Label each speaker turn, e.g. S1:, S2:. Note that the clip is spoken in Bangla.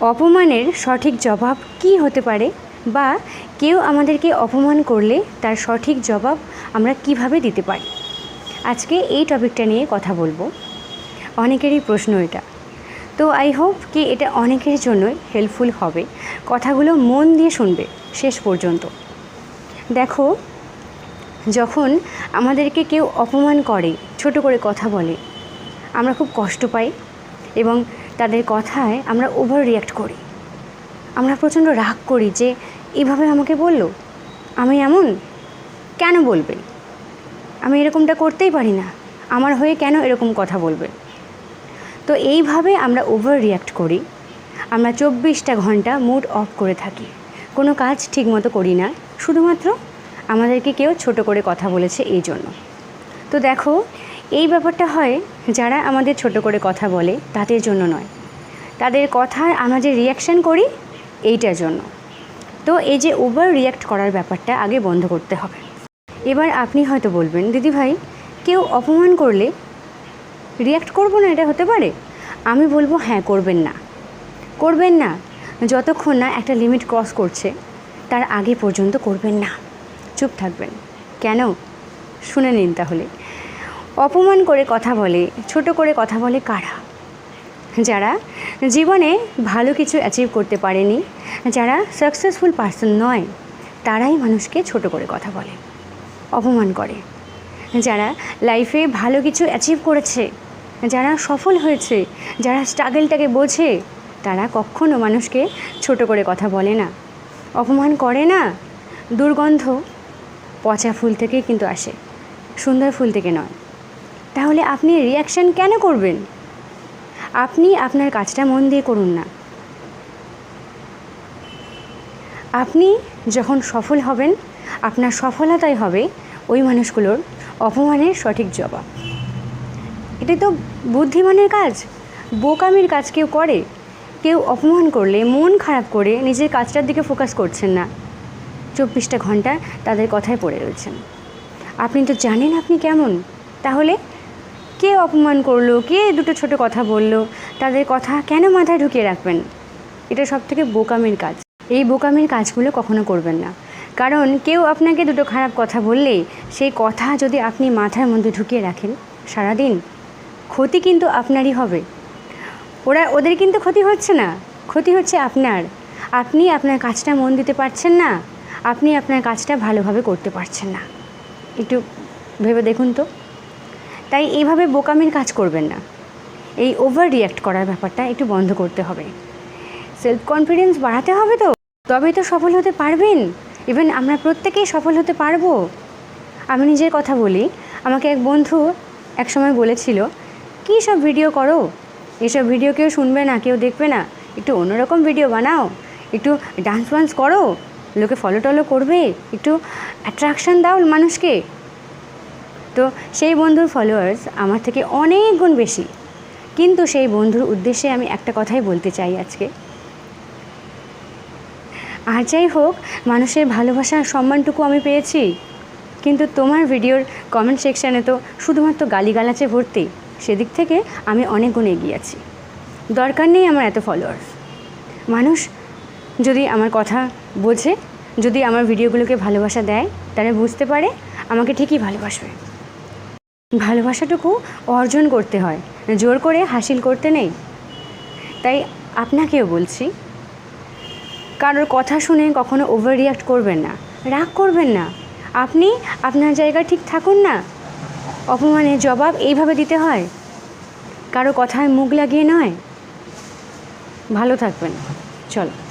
S1: অপমানের সঠিক জবাব কী হতে পারে? বা কেউ আমাদেরকে অপমান করলে তার সঠিক জবাব আমরা কীভাবে দিতে পারি? আজকে এই টপিকটা নিয়ে কথা বলব। অনেকেরই প্রশ্ন এটা। তো আই হোপ কি এটা অনেকের জন্যই হেল্পফুল হবে। কথাগুলো মন দিয়ে শুনবে শেষ পর্যন্ত। দেখো, যখন আমাদেরকে কেউ অপমান করে, ছোট করে কথা বলে, আমরা খুব কষ্ট পাই এবং তাদের কথায় আমরা ওভার রিয়াক্ট করি। আমরা প্রচণ্ড রাগ করি যে, এভাবে আমাকে বলল? আমি এমন? কেন বলবে? আমি এরকমটা করতেই পারি না। আমার হয়ে কেন এরকম কথা বলবে? তো এইভাবে আমরা ওভার রিয়াক্ট করি। আমরা চব্বিশটা ঘণ্টা মুড অফ করে থাকি। কোনো কাজ ঠিকমতো করি না। শুধুমাত্র আমাদেরকে কেউ ছোট করে কথা বলেছে এই জন্য। তো দেখো, এই ব্যাপারটা হয় যারা আমাদের ছোট করে কথা বলে, তাদের জন্য নয়। তাদের কথার আমরা যে রিয়াকশান করি, এইটার জন্য। তো এই যে ওভার রিয়াক্ট করার ব্যাপারটা আগে বন্ধ করতে হবে। এবার আপনি হয়তো বলবেন, দিদি ভাই, কেউ অপমান করলে রিয়াক্ট করব না? এটা হতে পারে? আমি বলব হ্যাঁ করবেন না। করবেন না। যতক্ষণ না একটা লিমিট ক্রস করছে, তার আগে পর্যন্ত করবেন না। চুপ থাকবেন। কেন? শুনে নিন তাহলে। অপমান করে কথা বলে, ছোট করে কথা বলে কারা? যারা জীবনে ভালো কিছু অ্যাচিভ করতে পারেনি। যারা সাকসেসফুল পার্সন নয়, তারাই মানুষকে ছোট করে কথা বলে, অপমান করে। যারা লাইফে ভালো কিছু অ্যাচিভ করেছে, যারা সফল হয়েছে, যারা স্ট্রাগলটাকে বোঝে, তারা কখনো মানুষকে ছোট করে কথা বলে না। অপমান করে না, দুর্গন্ধ পচা ফুল থেকেই কিন্তু আসে, সুন্দর ফুল থেকে নয়। তাহলে আপনি রিয়াকশান কেন করবেন? আপনি আপনার কাজটা মন দিয়ে করুন না। আপনি যখন সফল হবেন, আপনার সফলতাই হবে ওই মানুষগুলোর অপমানের সঠিক জবাব। এটাই তো বুদ্ধিমানের কাজ। বোকামির কাজ কেউ করে। কেউ অপমান করলে, মন খারাপ করে নিজের কাজটার দিকে ফোকাস করছেন না। চব্বিশটা ঘণ্টা তাদের কথায় পড়ে রয়েছেন। আপনি তো জানেন আপনি কেমন। তাহলে কে অপমান করল? কে দুটো ছোট কথা বলল? তাদের কথা কেন মাথায় ঢুকিয়ে রাখবেন? এটা সব থেকে বোকামির কাজ। এই বোকামির কাজগুলো কখনো করবেন না। কারণ কেউ আপনাকে দুটো খারাপ কথা বললে সেই কথা যদি আপনি মাথার মধ্যে ঢুকিয়ে রাখেন সারাদিন, ক্ষতি কিন্তু আপনারই হবে। ওরা, ওদের কিন্তু ক্ষতি হচ্ছে না। ক্ষতি হচ্ছে আপনার। আপনি আপনার কাজটা মন দিতে পারছেন না। আপনি আপনার কাজটা ভালোভাবে করতে পারছেন না। একটু ভেবে দেখুন তো। তাই এইভাবে বোকামির কাজ করবেন না। এই ওভার রিয়াক্ট করার ব্যাপারটা একটু বন্ধ করতে হবে। সেলফ কনফিডেন্স বাড়াতে হবে তো? তবেই তো সফল হতে পারবেন। ইভেন আমরা প্রত্যেকেই সফল হতে পারব। আমি নিজের কথা বলি, আমাকে এক বন্ধু এক সময় বলেছিল, কী সব ভিডিও করো? এসব ভিডিও কেউ শুনবে না, কেউ দেখবে না। একটু অন্যরকম ভিডিও বানাও। একটু ডান্স ওয়ান্স করো। লোকে ফলো টলো করবে। একটু অ্যাট্রাকশান দাও মানুষকে। তো সেই বন্ধুর ফলোয়ার্স আমার থেকে অনেক গুণ বেশি। কিন্তু সেই বন্ধুর উদ্দেশ্যে আমি একটা কথাই বলতে চাই আজকে। আর যাই হোক, মানুষের ভালোবাসা সম্মানটুকু আমি পেয়েছি। কিন্তু তোমার ভিডিওর কমেন্ট সেকশানে তো শুধুমাত্র গালিগালাচে ভর্তি। সেদিক থেকে আমি অনেক গুণ এগিয়ে আছি। দরকার নেই আমার এত ফলোয়ার্স মানুষ যদি আমার কথা বোঝে, যদি আমার ভিডিওগুলোকে ভালোবাসা দেয়, তাহলে বুঝতে পারে আমাকে ঠিকই ভালোবাসবে। ভালোবাসাটুকু অর্জন করতে হয়। জোর করে হাসিল করতে নেই। তাই আপনাকেও বলছি, কারোর কথা শুনে কখনো ওভার রিয়াক্ট করবেন না, রাগ করবেন না। আপনি আপনার জায়গা ঠিক থাকুন না। অপমানের জবাব এইভাবে দিতে হয়। কারও কথায় মুখ লাগিয়ে নয়। ভালো থাকবেন। চলো।